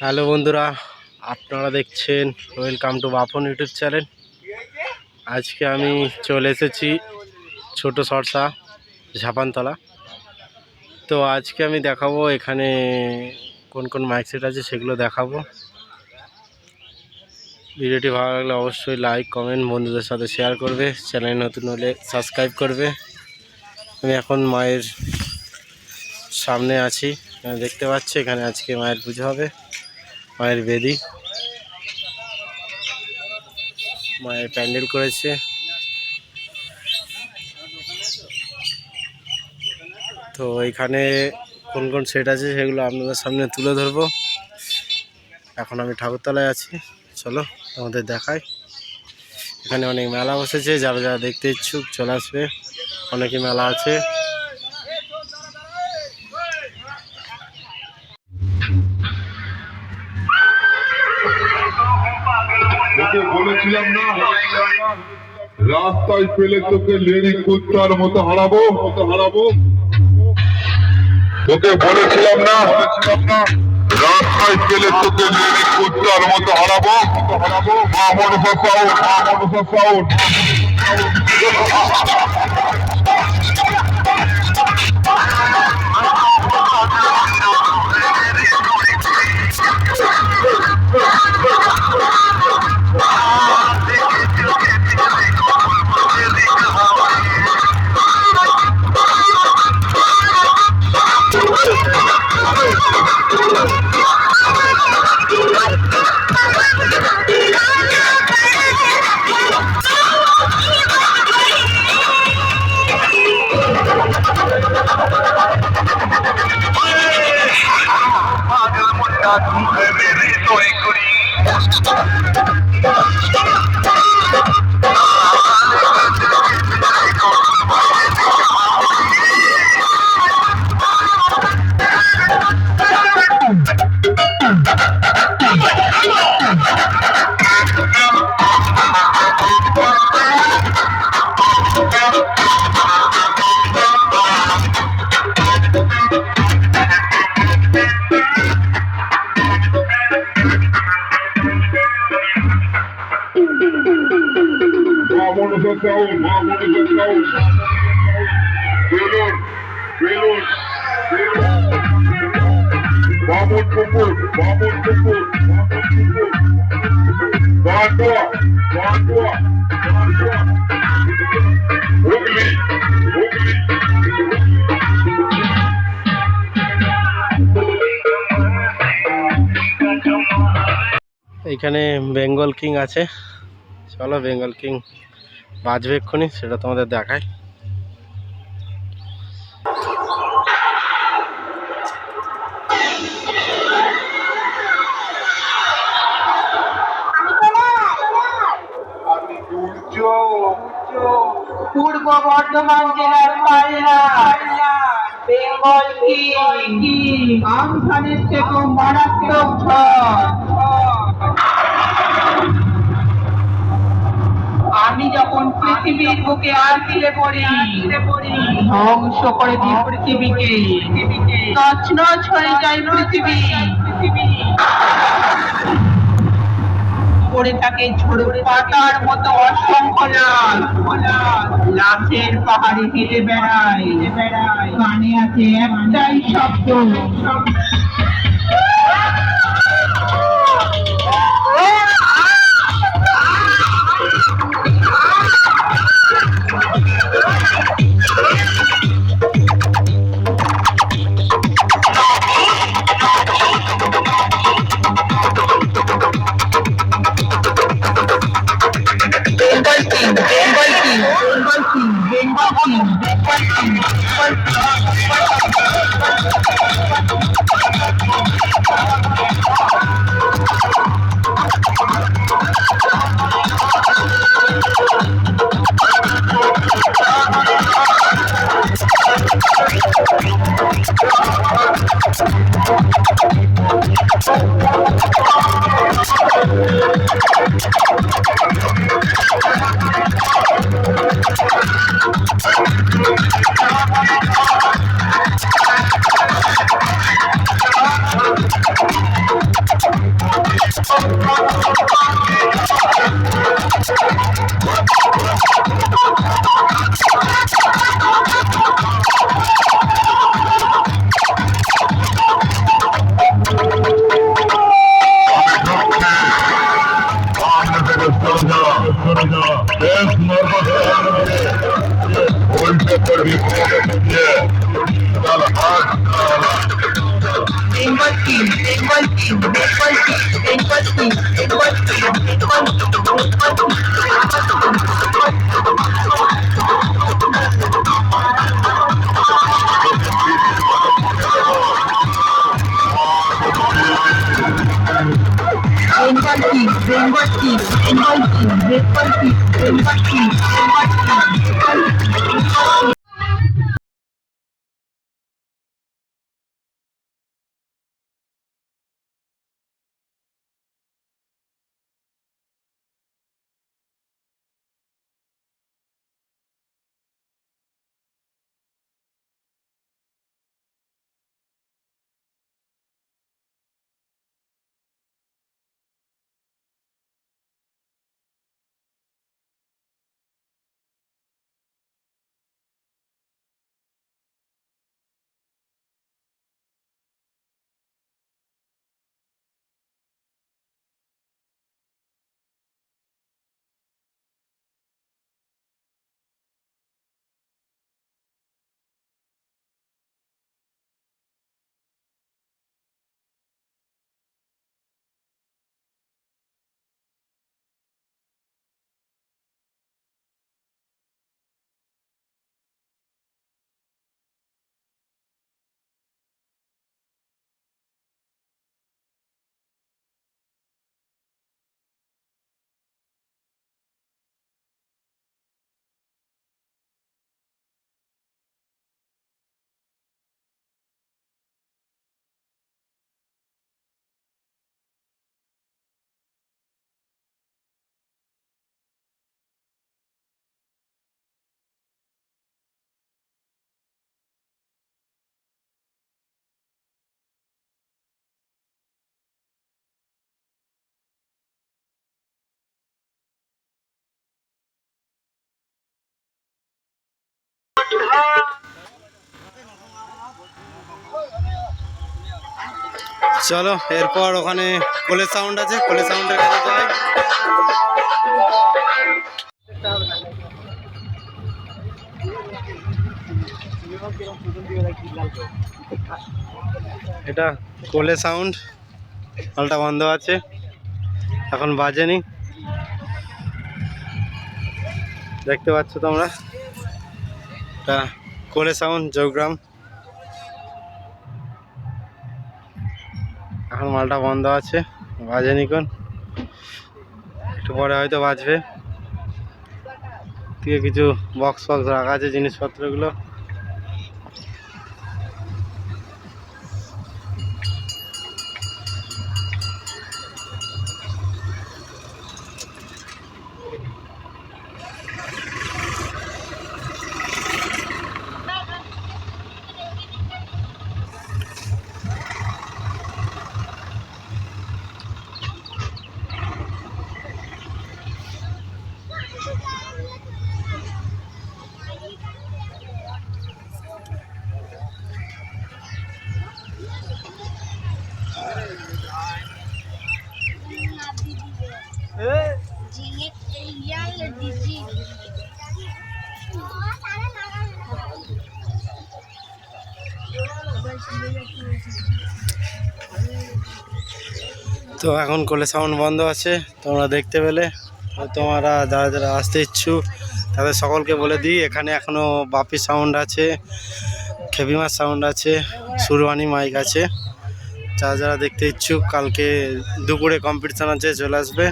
Hello বন্ধুরা, আপনারা দেখছেন welcome to Bapan YouTube channel. আজকে আমি চলে এসেছি ছোট সরসা, ঝাপানতলা। তো আজকে আমি দেখাবো এখানে কোন কোন মাইক সেট আছে, সেগুলো দেখাবো। ভিডিওটি ভালো লাগলে অবশ্যই লাইক কমেন্ট বন্ধুদের সাথে শেয়ার করবে। চ্যানেল নতুন হলে সাবস্ক্রাইব করবে। আমি এখন মায়ের সামনে আছি। এখানে দেখতে পাচ্ছি, এখানে আজকে মায়ের পুজো হবে। মায়ের বেদি। মায়ের প্যান্ডেল করেছে। তো এখানে কোন কোন সেট আছে সেগুলো আপনাদের সামনে তুলে ধরবো। এখন আমি ঠাকুরতলায় আছি। চলো আমাদের দেখাই। এখানে অনেক মেলা বসেছে, যারা যারা দেখতে ইচ্ছুক চলে আসবে। অনেকই মেলা আছে। বলেছিলাম না। রাস্তায় পেলে তোকে লেডি কুত্তার মতো হারাবো। মতো হারাবো তোকে বলেছিলাম না। রাস্তায় পেলে তোকে লেডি কুত্তার মতো হারাবো। হারাবো মামন ফাসাউন মামন ফাসাউন মামন ফাসাউন মামন ফাসাউন বেলুন বেলুন বেলুন বামন কুকুর বামন কুকুর বামন কুকুর বান্দোয়া বান্দোয়া বান্দোয়া হুগলি হুগলি এইখানে বেঙ্গল কিং আছে। চলো বেঙ্গল কিং বাজবে এক্ষুনি সেটা তোমাদের দেখায় আমি পূর্ব বর্ধমান জেলার পাল্লা বেঙ্গল কি? আমফানের থেকেও মারাত্মক ঝড়। আমি যখন পৃথিবীর বুকে আর দিলে পড়ি, ধ্বংস করে দিই পৃথিবীকে। তছনছ হয়ে যায় পৃথিবী। পড়ে থাকে ঝোড়ো পাতার মতো অসংখ্য লাল লাশের পাহাড়ে হেঁটে বেড়ায় বেড়ায় কানে আছে একটাই শব্দ। Oh, Bengal team Bengal team Bengal team Bengal team Bengal team Bengal Bengal team Bengal team Bengal team Bengal team Bengal team Bengal team চলো, এরপর ওখানে কোলে সাউন্ড আছে কোলে সাউন্ডের কাছে যাই। এটা কোলে সাউন্ড হলটা বন্ধ আছে, এখন বাজেনি। দেখতে পাচ্ছ তোমরা? এটা কোলে সাউন্ড জৌগ্রাম এখন মালটা বন্ধ আছে বাজেনি কোন। একটু পরে হয়তো বাজবে। কিছু বক্স ফক্স রাখা আছে জিনিসপত্রগুলো। তো এখন কোলে সাউন্ড বন্ধ আছে, তোমরা দেখতে পেলে। তোমরা যারা যারা আসতে ইচ্ছুক তাদের সকলকে বলে দিই, এখানে এখনও বাপি সাউন্ড আছে খেপিমার সাউন্ড আছে সুরবানি মাইক আছে। যারা যারা দেখতে ইচ্ছুক, কালকে দুপুরে কম্পিটিশান আছে, চলে আসবে।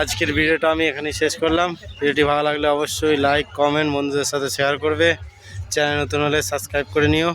আজকের ভিডিওটা আমি এখানেই শেষ করলাম। ভিডিওটি ভালো লাগলে অবশ্যই লাইক কমেন্ট বন্ধুদের সাথে শেয়ার করবে। চ্যানেল নতুন হলে সাবস্ক্রাইব করে নিও।